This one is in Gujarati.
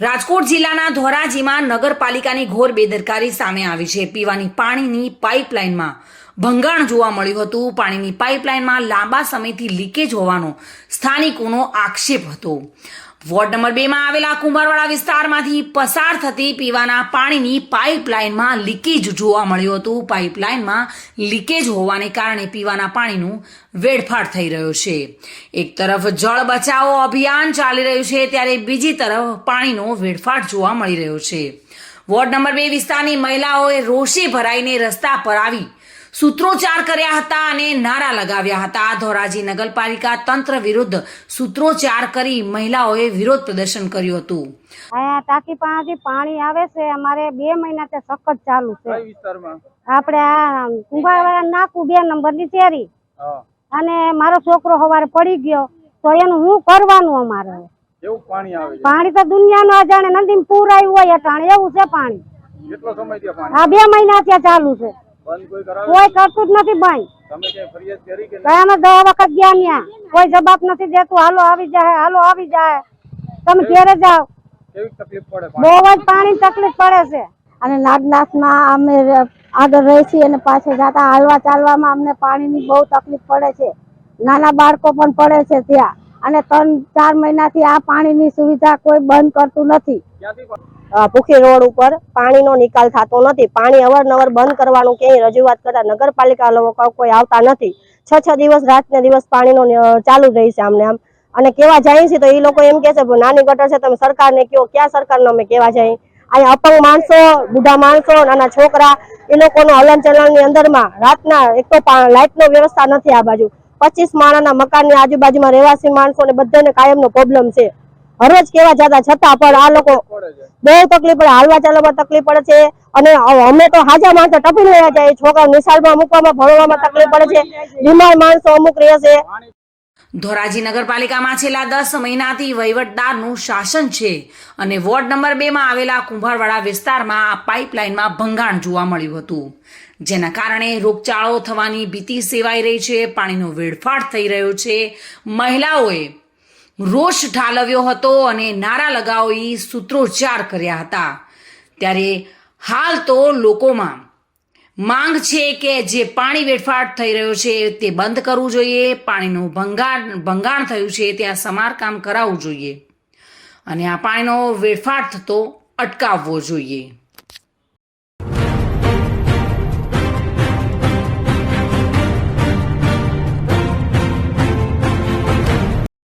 રાજકોટ જિલ્લાના ધોરાજીમાં નગરપાલિકાની ઘોર બેદરકારી સામે આવી છે. પીવાની પાણીની પાઇપલાઇનમાં ભંગાણ જોવા મળ્યું હતું. પાણીની પાઇપલાઇનમાં લાંબા સમયથી લીકેજ હોવાનો સ્થાનિકોનો આક્ષેપ હતો. વોર્ડ નંબર બે માં આવેલા કુંભારવાડા વિસ્તારમાંથી પસાર થતી પીવાના પાણીની પાઇપલાઇનમાં લીકેજ જોવા મળ્યું હતું. પાઇપલાઇનમાં લીકેજ હોવાને કારણે પીવાના પાણીનું વેડફાટ થઈ રહ્યો છે. એક તરફ જળ બચાવો અભિયાન ચાલી રહ્યું છે, ત્યારે બીજી તરફ પાણીનો વેડફાટ જોવા મળી રહ્યો છે. વોર્ડ નંબર બે વિસ્તારની મહિલાઓએ રોષે ભરાઈને રસ્તા પર આવી સૂત્રોચ્ચાર કર્યા હતા અને નારા લગાવ્યા હતા. ધોરાજી નગરપાલિકા તંત્ર વિરુદ્ધ સૂત્રોચ્ચાર કરી મહિલાઓએ વિરોધ પ્રદર્શન કર્યું હતું. અહીંયા ટાંકી પાસેથી પાણી આવે છે. અમારે બે મહિના તે સખત ચાલુ છે. આપણે આ કુંભારવાળા નાકું બે નંબરની શેરી. હા. અને મારો છોકરો સવારે પડી ગયો. તો એનું હું કરવાનું અમારે? પાણી આવે પાણી તો દુનિયાનું અજાણે નદી પૂર આવ્યું હોય અટાણે. એવું છે પાણી. કેટલો સમય ત્યાં પાણી? આ બે મહિના ત્યાં ચાલુ છે. કોઈ કરતું જ નથી ભાઈ તમે ક્યાંય ફરિયાદ કરી કે ભાઈ અમે દો વખત ગયા ત્યાં કોઈ જવાબ નથી દેતું હાલો આવી જાય હાલો આવી જાય. તમે ઘેરે જાઓ. કેવી તકલીફ પડે પાણી? બહુ જ પાણી તકલીફ પડે છે. અને નાગનાથમાં અમે આગળ રહી છીએ અને પાછળ જતા હાલવા ચાલવામાં અમને પાણીની બહુ તકલીફ પડે છે. નાના બાળકો પણ પડે છે ત્યાં. અને ત્રણ ચાર મહિનાથી આ પાણીની સુવિધા કોઈ બંધ કરતું નથી. ભૂખી રોડ ઉપર પાણીનો નિકાલ થતો નથી. પાણી અવારનવાર બંધ કરવાનું ક્યાંય રજૂઆત કરતા નગરપાલિકા લોકો કોઈ આવતા નથી. છ છ દિવસ રાત ને દિવસ પાણીનો ચાલુ જ રહી છે આમને આમ. અને કેવા જાય છે તો એ લોકો એમ કે છે "ભઈ, નાની ગટર છે તમે સરકારને કયો ક્યાં સરકારને અમે કેવા જાય? અહીંયા અપંગ માણસો બુઢા માણસો નાના છોકરા એ લોકોનો હલન ચલણની અંદરમાં રાતના એક તો લાઇટનો વ્યવસ્થા નથી આ બાજુ. પચીસ માળાના મકાનની આજુબાજુમાં રહેવાસી માણસો ને બધાને કાયમનો પ્રોબ્લેમ છે. હરરોજ કેવા જતા છતાં પણ આ લોકો બહુ તકલીફ પડે, હાલવા ચાલવામાં તકલીફ પડે છે અને અમે તો હાજા માણસો ટપી રહ્યા જાય છોકરા નિશાળમાં મૂકવામાં, ભણવામાં તકલીફ પડે છે. બીમાર માણસો અમુક રહે છે. ધોરાજી નગરપાલિકામાં છેલ્લા દસ મહિનાથી વહીવટદારનું શાસન છે અને વોર્ડ નંબર બેમાં આવેલા કુંભારવાડા વિસ્તારમાં આ પાઇપલાઇનમાં ભંગાણ જોવા મળ્યું હતું. જેના કારણે રોગચાળો થવાની ભીતિ સેવાઈ રહી છે, પાણીનો વેડફાટ થઈ રહ્યો છે. મહિલાઓએ રોષ ઠાલવ્યો હતો અને નારા લગાવી સૂત્રોચ્ચાર કર્યા હતા. ત્યારે હાલ તો લોકોમાં માંગ છે કે જે પાણી વેડફાટ થઈ રહ્યો છે તે બંધ કરવું જોઈએ, પાણીનું ભંગાણ ભંગાણ થયું છે ત્યાં સમારકામ કરાવવું જોઈએ. અને આ પાણીનો વેડફાટ થતો અટકાવવો જોઈએ.